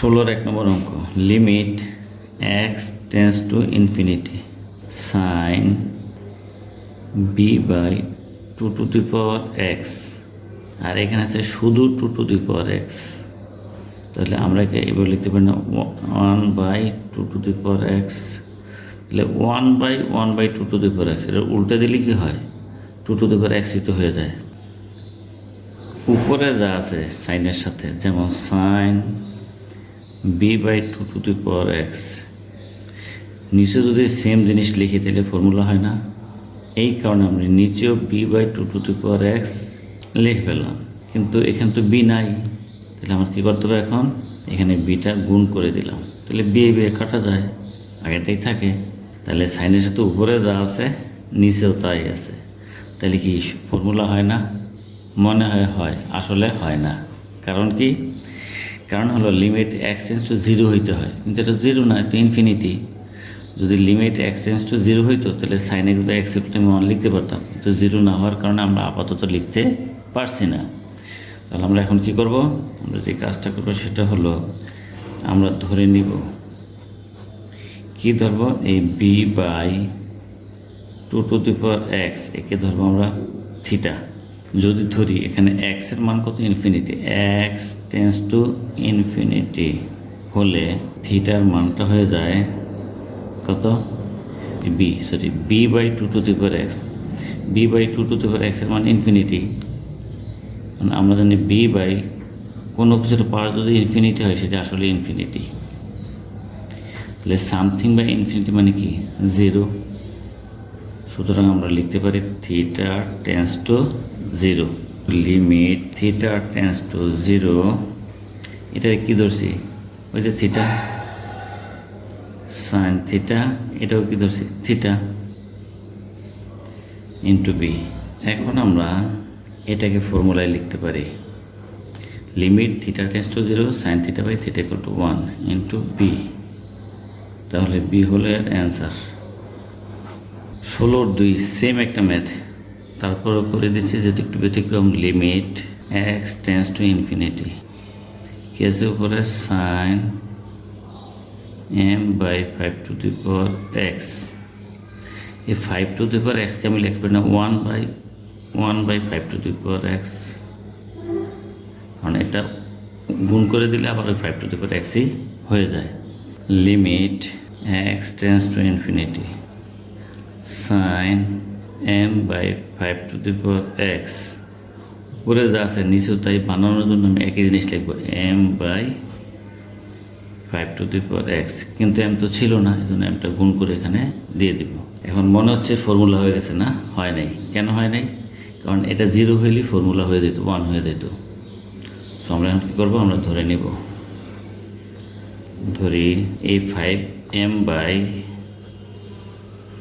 ষোলোর এক নম্বর অঙ্ক। Limit x tends to infinity sine B by two to the power x আর এখানে আছে শুধু two to the power x তাহলে আমরা এবার লিখতে পারি না? One by two to the power x তাহলে one by one by two to the power x এটা উল্টে দিলে কি হয়? টু টু দি পাওয়ার এক্সই তো হয়ে যায়। উপরে যা আছে সাইনের সাথে, যেমন sine B by two to the power x নিচে যদি সেম জিনিস লিখি, তাহলে ফর্মুলা হয় না। এই কারণে আমি নিচেও B by two to the power x লিখে ফেললাম। কিন্তু এখানে তো বি নাই। তাহলে আমার কী করতে হবে এখন? এখানে বিটা গুণ করে দিলাম। তাহলে বি বি কাটা যায়। আগেটাই থাকে। তাহলে সাইনের সাথে উপরে যা আছে, নিচেও তাই আছে। তাহলে কি ফর্মুলা হয় না? মনে হয় হয়। আসলে হয় না। কারণ কি? কারণ হলো লিমিট এক্সচেঞ্জ টু জিরো হইতে হয়। কিন্তু এটা জিরো না, এটা ইনফিনিটি যদি লিমিট এক্সচেঞ্জ টু জিরো হইতো, তাহলে সাইনে কিন্তু অ্যাকসেপ্ট আমি ওয়ান লিখতে পারতাম। তো জিরো না হওয়ার কারণে আমরা আপাতত লিখতে পারছি না। তাহলে আমরা এখন কি করব? আমরা যে কাজটা করব সেটা হলো আমরা ধরে নিব। কি ধরবো? এই B by two to the power x একে ধরবো আমরা থিটা যদি ধরি, এখানে এক্সের মান কত? Infinity x tends to infinity হলে থিটার মানটা হয়ে যায় কত? B sorry B by two to the power x B by two to the power এক্সের মান ইনফিনিটি মানে আমরা জানি বি বাই কোনো কিছুর পাওয়ার যদি ইনফিনিটি হয়, সেটা আসলে ইনফিনিটি তাহলে সামথিং বাই ইনফিনিটি মানে কি? জিরো সুতরাং আমরা লিখতে পারি theta tends to zero limit theta tends to zero এটা কি ধরছি? ওই যে থিটা সাইন থিটা এটাও কি ধরছি? থিটা ইন্টু বি এখন আমরা এটাকে ফর্মুলায় লিখতে পারি। Limit theta tends to zero sine theta by theta equal to one into B তাহলে বি হলো এর অ্যান্সার ষোলোর দুই সেম একটা ম্যাথ তারপরে করে দিচ্ছে যদি একটু ব্যতিক্রম limit x tends to infinity কি উপরে? Sine m by five to the power x এই ফাইভ টু দি পাওয়ার এক্সকে আমি লিখব না one by one by five to the power x কারণ এটা গুণ করে দিলে আবার ওই ফাইভ টু দি পাওয়ার এক্সই হয়ে যায়। Limit x tends to infinity sine m by five to the power x উপরে যা আছে, নিচেও তাই বানানোর জন্য আমি একই জিনিস লিখব m by five to the power x কিন্তু এম তো ছিল না এই জন্য এমটা গুণ করে এখানে দিয়ে দিব। এখন মনে হচ্ছে ফর্মুলা হয়ে গেছে না? হয় নাই। কেন হয় নাই? কারণ এটা জিরো হইলে ফর্মুলা হয়ে যেত ওয়ান হয়ে যেত। সো এখন কী করব? আমরা ধরে নিব। ধরি এই five m by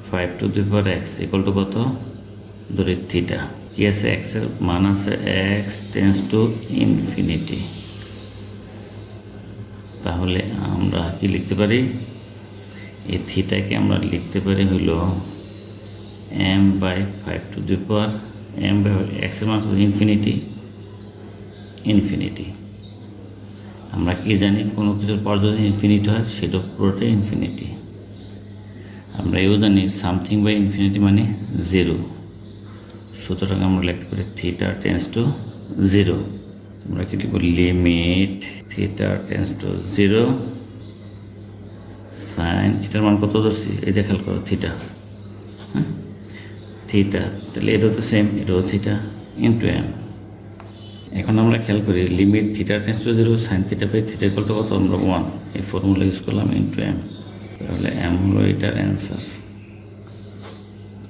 five to the power x equal to কত? ধরি থিটা কি আছে এক্সের মান আছে এক্স টেন্স টু ইনফিনিটি তাহলে আমরা কি লিখতে পারি? এই থিটাকে আমরা লিখতে পারি হইল m by five to the power m by এক্সের মান ইনফিনিটি ইনফিনিটি আমরা কি জানি কোনো কিছুর পর যদি ইনফিনিটি হয়, সেটা পুরোটাই ইনফিনিটি আমরা এও জানি সামথিং বাই ইনফিনিটি মানে জিরো সুতরাং আমরা লিখতে পারি থিটা টেন্স টু জিরো আমরা কি লিখব limit theta tends to zero sine এটার মান কত ধরছি? এই যে খেয়াল করো থিটা হ্যাঁ থিটা তাহলে এটাও তো সেম এটাও থিটা ইন্টু এম এখন আমরা খেয়াল করি limit theta tends to zero sine theta by theta কত? আমরা ওয়ান এই ফর্মুলা ইউজ করলাম ইন্টু এম তাহলে এম হলো এটার অ্যান্সার